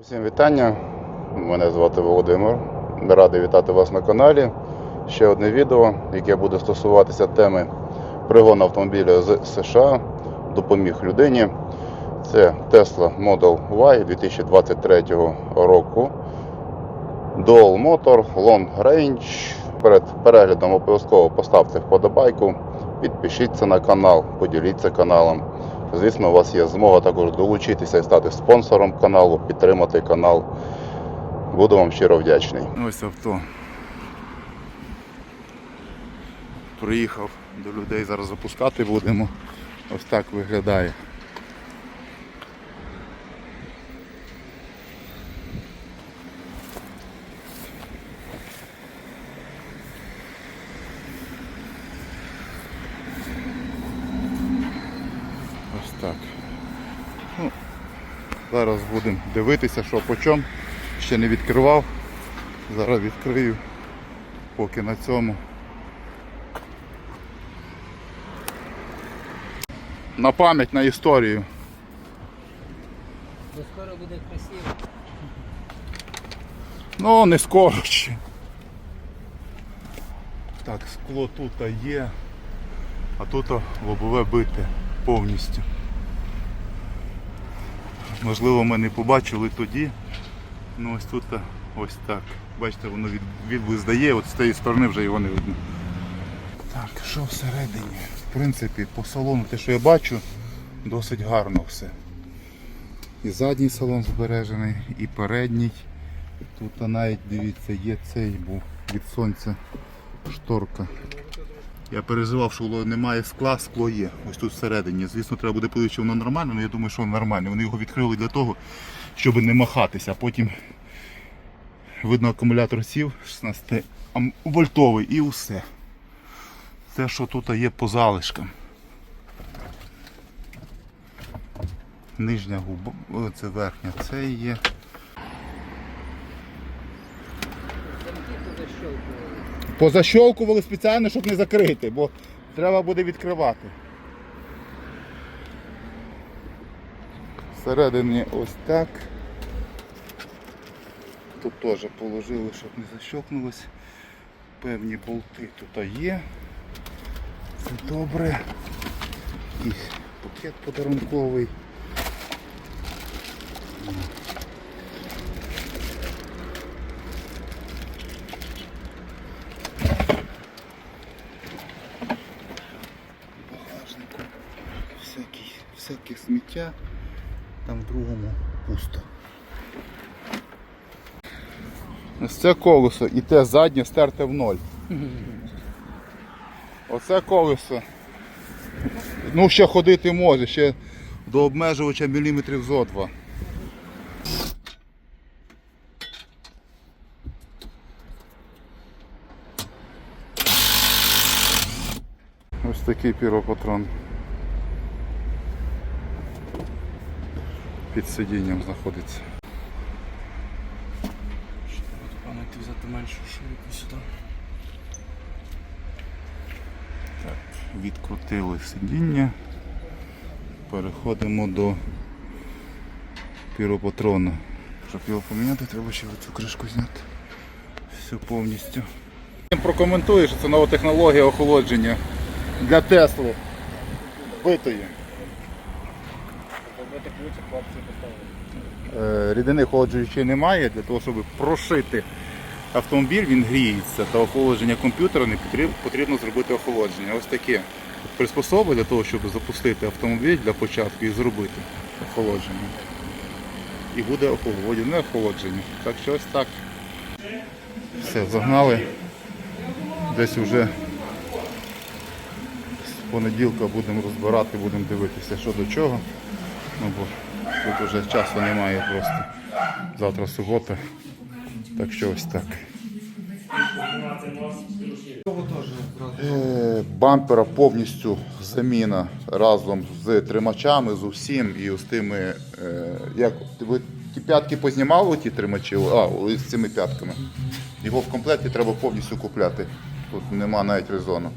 Усім вітання. Мене звати Володимир. Радий вітати вас на каналі. Ще одне відео, яке буде стосуватися теми пригону автомобіля з США. Допоміг людині. Це Tesla Model Y 2023 року. Dual Motor, Long Range. Перед переглядом обов'язково поставте вподобайку, підпишіться на канал, поділіться каналом. Звісно, у вас є змога також долучитися і стати спонсором каналу, підтримати канал. Буду вам щиро вдячний. Ось авто. Приїхав до людей, зараз запускати будемо. Ось так виглядає. Ось так. Ну, зараз будемо дивитися, що по чому. Ще не відкривав. Зараз відкрию. Поки на цьому. На пам'ять на історію. Бо скоро буде красиво. Ну, не скоро ще. Так, скло тут є, а тут лобове бите повністю. Можливо, ми не побачили тоді. Ну ось тут ось так. Бачите, воно від, от з тієї сторони вже його не видно. Так, що всередині? В принципі, по салону те, що я бачу, досить гарно все. І задній салон збережений, і передній. Тут навіть дивіться, є цей був від сонця шторка. Я переживав, що немає скла, скло є. Ось тут всередині. Звісно, треба буде подивитися, воно нормально, але я думаю, що воно нормально. Вони його відкрили для того, щоб не махатися. Потім видно акумулятор сів 16 вольтовий і все. Те, що тут є по залишкам. Нижня губа, це верхня, це є. Позащолкували спеціально, щоб не закрити, бо треба буде відкривати. Всередині ось так. Тут теж положили, щоб не защелкнулось. Певні болти тут є. Це добре. І пакет подарунковий. Сміття, там в другому пусто. Ось це колесо і те заднє стерте в ноль. Оце колесо. Ну ще ходити може, ще до обмежувача міліметрів зо два. Ось такий піропатрон. Під сидінням знаходиться. Пане, ти взяти меншу шийку сюди. Так, відкрутили сидіння. Переходимо до піропатрона. Щоб його поміняти, треба ще цю кришку зняти. Все повністю. Прокоментую, що це нова технологія охолодження для Тесли. Битої. Е, Рідини охолоджуючої немає, для того, щоб прошити автомобіль, він гріється, та охолодження комп'ютера не потрібно, потрібно зробити охолодження. Ось таке приспособи для того, щоб запустити автомобіль для початку і зробити охолодження. І буде охолодження, охолодження. Так що ось так. Все, загнали. Десь вже з понеділка будемо розбирати, будемо дивитися, що до чого. Ну, бо тут вже часу немає просто. Завтра субота. Так що ось так. Е, Бампера повністю заміна разом з тримачами, з усім і з тими. е, Як ви ті п'ятки познімали ті тримачі? А, з цими п'ятками. Його в комплекті треба повністю купляти. Тут нема навіть резону.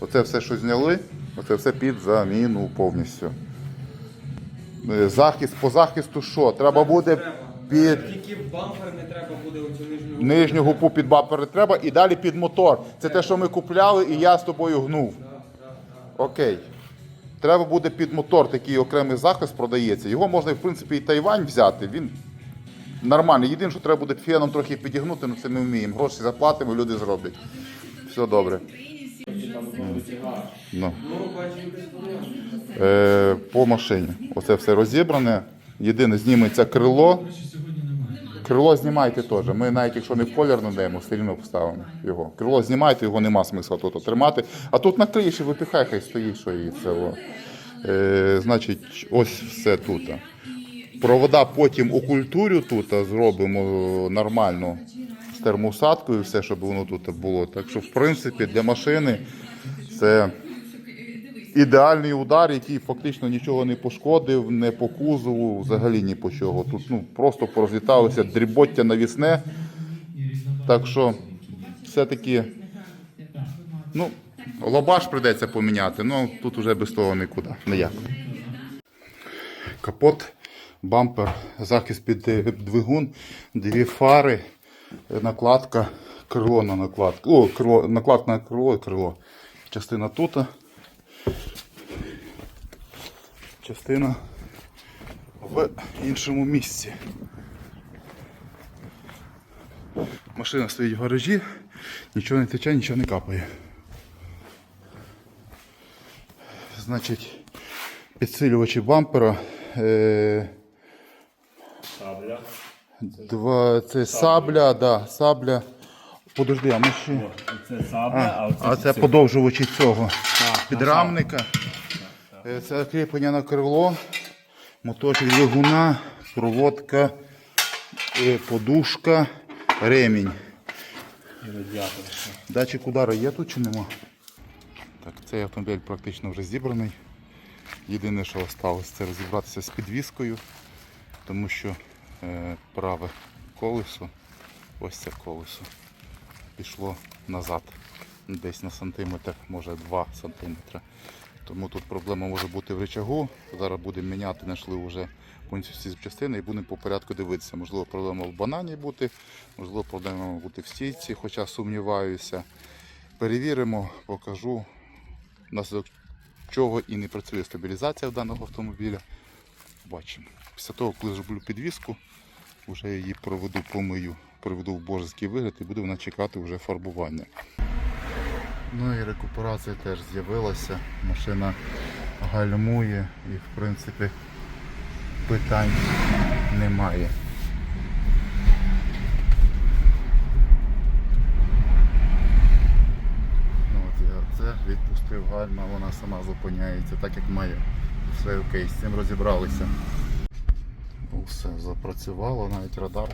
Оце все, що зняли, оце все під заміну повністю. Е, Захист по захисту що? Треба буде Під Тільки бампер не треба буде оцю нижню. нижню гупу під бампер треба і далі під мотор. Це те, що ми купляли, і я з тобою гнув. Окей. Треба буде під мотор такий окремий захист продається. Його можна, в принципі, і Тайвань взяти. Він нормальний. Єдине, що треба буде феном трохи підігнути, але це ми вміємо. Гроші заплатимо, люди зроблять. Все добре. Ну. Е, по машині. Оце все розібране. Єдине, зніметься крило. Крило знімайте теж. Ми навіть якщо не в колір надаємо, все рівно поставимо його. Крило знімайте, його нема смисла тут тримати. А тут накриєш і випихай, хай стоїть, що її це. Е, значить, ось все тут. Провода потім окультурю тут, зробимо нормально з термоусадкою, все, щоб воно тут було. Так що, в принципі, для машини це ідеальний удар, який фактично нічого не пошкодив, не по кузову, взагалі ні по чого. Тут ну, просто порозліталося дрібоття навісне. Так що все-таки ну, лобаш прийдеться поміняти, ну тут вже без того нікуди. Ніяк. Капот, бампер, захист під е, двигун, дві фари, накладка, крило на накладку. О, крило, накладка на крило і крило. Частина тут. Частина в іншому місці. Машина стоїть в гаражі, нічого не тече, нічого не капає. Значить, підсилювачі бампера. Е, Сабля. два, це сабля, да, сабля. Подожди, а ми ще. Це сабля, а, оце А це подовжувачі цього підрамника. Е, Це кріплення на крило, моторчик двигуна, проводка, е, подушка, ремінь. радіатор. Датчик удару є тут чи нема? Так, цей автомобіль практично вже зібраний. Єдине, що залишилось, це розібратися з підвіскою, тому що е, праве колесо, ось це колесо, пішло назад. Десь на сантиметр, може 2 сантиметри. Тому тут проблема може бути в речагу. Зараз будемо міняти, знайшли вже всі запчастини і будемо по порядку дивитися. Можливо, проблема в банані бути, можливо, проблема бути в стійці, хоча сумніваюся. Перевіримо, покажу, внаслідок чого і не працює стабілізація в даного автомобіля. Бачимо. Після того, коли зроблю підвіску, вже її проведу, помию, проведу в божеський вигляд і буде вона чекати вже фарбування. Ну і рекуперація теж з'явилася. Машина гальмує і в принципі питань немає. Ну, от я це відпустив гальма, вона сама зупиняється, так як має. Все окей, з цим розібралися. Все запрацювало, навіть радар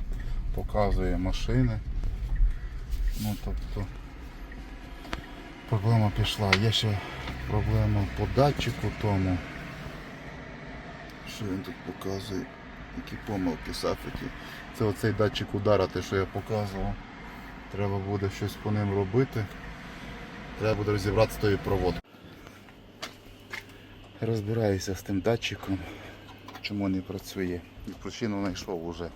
показує машини. Ну тобто проблема пішла. Є ще проблема по датчику тому. Що він тут показує? Які помилки сафеті. Це оцей датчик удара, те, що я показував. Треба буде щось по ним робити. Треба буде розібратися з тою проводкою. Розбираюся з тим датчиком, чому не працює. І причину знайшов уже.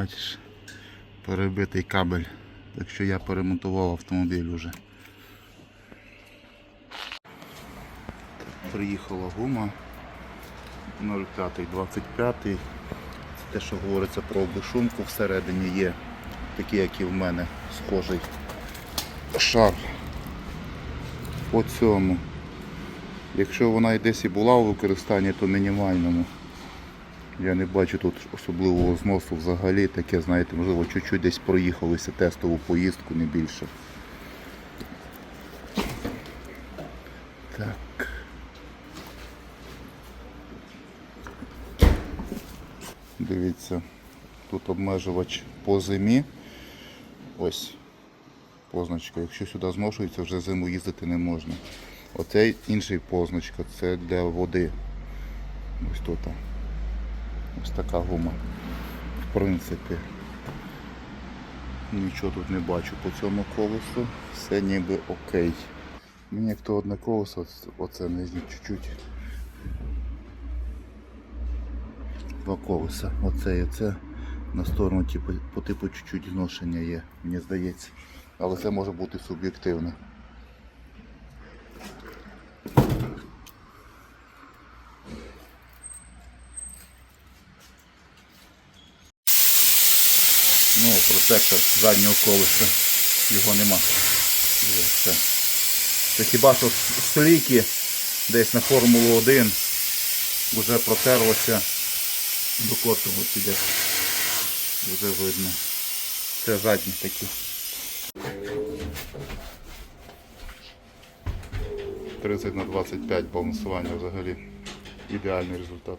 Бачиш, перебитий кабель. Так що я перемонтував автомобіль уже. Приїхала гума 05-25. Це те, що говориться про безшумку всередині є. Такий, як і в мене, схожий шар по цьому. Якщо вона і десь і була у використанні, то мінімальному. Я не бачу тут особливого зносу взагалі. Таке, знаєте, можливо, чуть-чуть десь проїхалися тестову поїздку, не більше. Так. Дивіться, тут обмежувач по зимі. Ось позначка. Якщо сюди зношується, вже зиму їздити не можна. Оцей інший позначка, це для води. Ось тут. Ось така гума. В принципі, нічого тут не бачу по цьому колесу. Все ніби окей. Мені як то одне колесо, оце нижнє чуть-чуть. два колеса. Оце і це на сторону типу, по типу чуть-чуть зношення є, мені здається. Але це може бути суб'єктивно. Ну, заднього колеса. Його нема. Все. Це хіба що сліки десь на Формулу 1 вже протерлося до корту от іде. Вже видно. Це задні такі. 30 на 25 балансування взагалі. Ідеальний результат.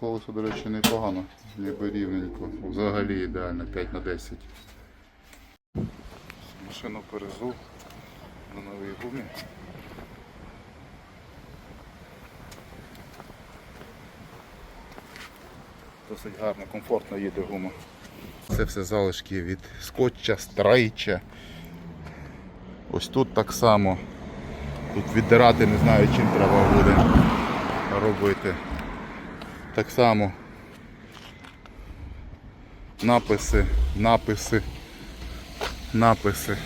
Колесо, до речі, непогано, ніби рівненько. Взагалі ідеально 5 на 10. Машину перезув на новій гумі. Досить гарно, комфортно їде гума. Це все залишки від скотча, страйча. Ось тут так само. Тут віддирати не знаю чим треба буде робити. Так само написи, написи, написи.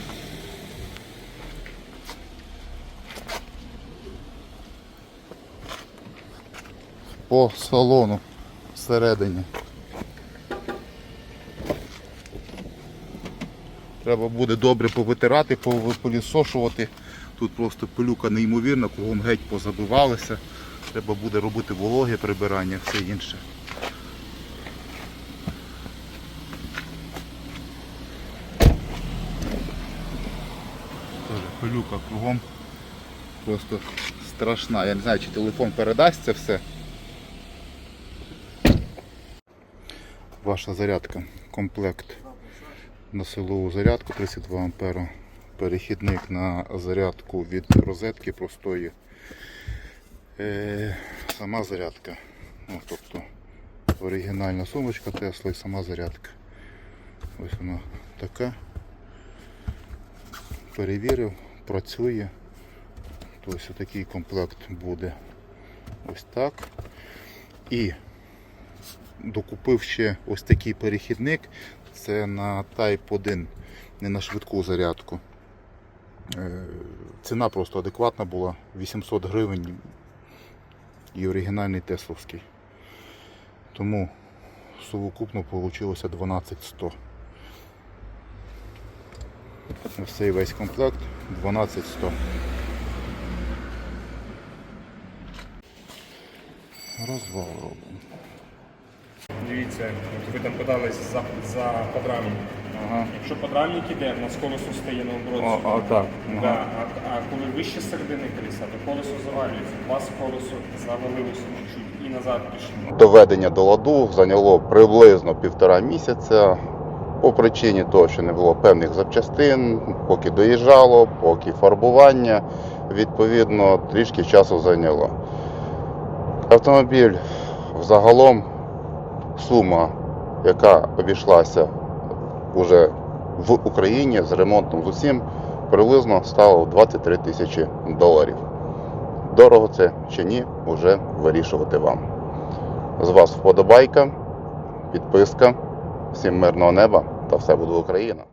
По салону всередині. Треба буде добре повитирати, повипилісошувати. Тут просто пилюка неймовірна, кругом геть позабивалися. Треба буде робити вологе прибирання, все інше. Теж пилюка кругом. Просто страшна. Я не знаю, чи телефон передасть це все. Ваша зарядка, комплект на силову зарядку 32 ампера. Перехідник на зарядку від розетки простої. Е, сама зарядка. Ну, тобто оригінальна сумочка Тесла і сама зарядка. Ось вона така. Перевірив, працює. Тобто такий комплект буде ось так. І докупив ще ось такий перехідник. Це на Type 1, не на швидку зарядку. Е, Ціна просто адекватна була 800 гривень і оригінальний тесловський. Тому сукупно вийшло 12100. Ось цей весь комплект 12100. Розвал робимо. Дивіться, ви там питались за, за подрамник. Ага. Якщо подрамник іде, у нас колесо стає наоборот. О, а, так. Да, а, а коли вище середини колеса, то колесо завалюється. У вас колесо завалилося чуть-чуть і назад пішло. Доведення до ладу зайняло приблизно півтора місяця. По причині того, що не було певних запчастин, поки доїжджало, поки фарбування, відповідно, трішки часу зайняло. Автомобіль взагалом сума, яка обійшлася вже в Україні з ремонтом з усім, приблизно стало 23 тисячі доларів. Дорого це чи ні, вже вирішувати вам. З вас вподобайка, підписка. Всім мирного неба та все буде Україна!